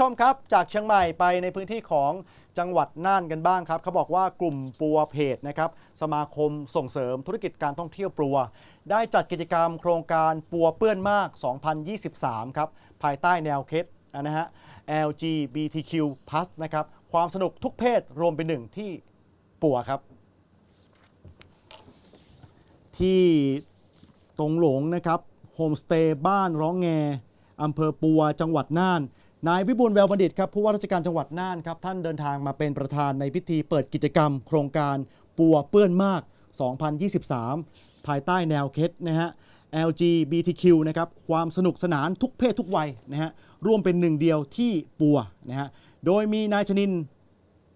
ชมครับจากเชียงใหม่ไปในพื้นที่ของจังหวัดน่านกันบ้างครับเขาบอกว่ากลุ่มปัวเพจนะครับสมาคมส่งเสริมธุรกิจการท่องเที่ยวปัว ได้จัดกิจกรรมโครงการปัวเปื้อนมาก 2023 ครับภายใต้แนวคิดนะฮะ LGBTQ+ นะครับความสนุกทุกเพศรวมเป็นหนึ่งที่ปัวครับ ที่ตรงหลงนะครับโฮมสเตย์บ้านร้องแงอำเภอปัวจังหวัดน่าน นายวิบูลแววบัณฑิตครับผู้ว่าราชการจังหวัดน่านครับท่านเดินทางมาเป็นประธานในพิธีเปิดกิจกรรม โครงการปัวเปื้อนมาก 2023 ภายใต้แนวคิดนะฮะ LGBTQ นะครับความสนุกสนานทุกเพศทุกวัยนะฮะร่วมเป็นหนึ่งเดียวที่ปัวนะฮะโดยมีนายชนิน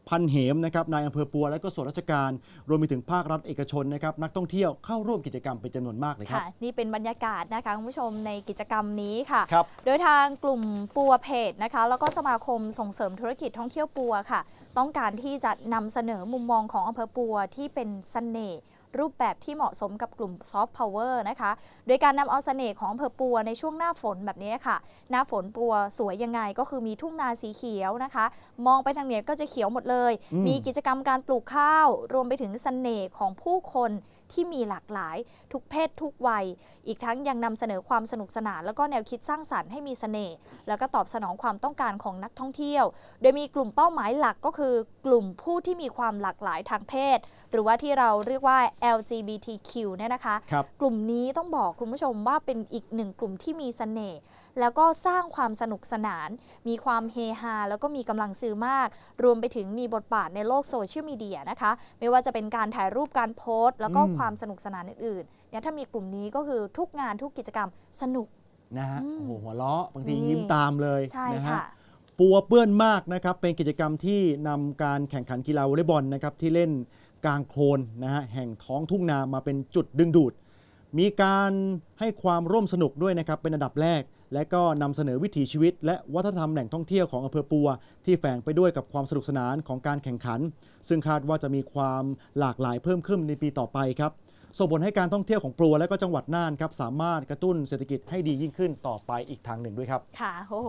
พันเหมนะครับนายอำเภอปัวและก็ส่วนราชการ รวมไปถึงภาครัฐเอกชนนะครับนักท่องเที่ยวเข้าร่วมกิจกรรมเป็นจำนวนมากเลยครับ ค่ะนี่เป็นบรรยากาศนะคะคุณผู้ชมในกิจกรรมนี้ค่ะ ครับ โดยทางกลุ่มปัวเพจนะคะ แล้วก็สมาคมส่งเสริมธุรกิจท่องเที่ยวปัวค่ะ ต้องการที่จะนำเสนอมุมมองของอำเภอปัวที่เป็นเสน่ห์ รูปแบบที่เหมาะสมกับกลุ่มซอฟต์พาวเวอร์นะคะ โดยการนำเอาเสน่ห์ของอำเภอปัวในช่วงหน้าฝนแบบนี้ค่ะ หน้าฝนปัวสวยยังไงก็คือมีทุ่งนาสีเขียวนะคะ มองไปทางเหนือก็จะเขียวหมดเลยอืมมีกิจกรรมการปลูกข้าว รวมไปถึงเสน่ห์ของผู้คนที่มีหลากหลาย ทุกเพศทุกวัย อีกทั้งยังนำเสนอความสนุกสนาน แล้วก็แนวคิดสร้างสรรค์ให้มีเสน่ห์แล้วก็ตอบสนองความต้องการของนักท่องเที่ยว โดยมีกลุ่มเป้าหมายหลักก็คือกลุ่มผู้ที่มีความหลากหลายทางเพศ หรือว่าที่เราเรียกว่า LGBTQ เนี่ยนะคะครับกลุ่มนี้ต้องบอกคุณผู้ชมว่าเป็นอีกหนึ่งกลุ่มที่มีเสน่ห์แล้วก็สร้างความสนุกสนาน มีความเฮฮา แล้วก็มีกำลังซื้อมาก รวมไปถึงมีบทบาทในโลกโซเชียลมีเดียนะคะ ไม่ว่าจะเป็นการถ่ายรูปการโพสต์ แล้วก็อืมความสนุกสนานอื่นๆเนี่ยถ้ามีกลุ่มนี้ก็คือทุกงานทุกกิจกรรมสนุกนะฮะอืมโอ้โหหัวเราะบางทีนี่ยิ้มตามเลยใช่นะฮะค่ะปัวเปื้อนมากนะครับเป็นกิจกรรมที่นำการแข่งขันกีฬาวอลเลย์บอลนะครับที่เล่น กลางโคลนนะฮะแห่งท้องทุ่งนามาเป็นจุดดึงดูด มีการให้ความร่วมสนุกด้วยนะครับเป็นอันดับแรก และก็นำเสนอวิถีชีวิต และวัฒนธรรมแหล่งท่องเที่ยวของอำเภอปัว ที่แฝงไปด้วยกับความสนุกสนานของการแข่งขัน ซึ่งคาดว่าจะมีความหลากหลายเพิ่มขึ้นในปีต่อไปครับส่งผลให้การท่องเที่ยวของปัวและก็จังหวัดน่านครับสามารถกระตุ้นเศรษฐกิจให้ดียิ่งขึ้นต่อไปอีกทางหนึ่งด้วยครับ ค่ะโอ้โห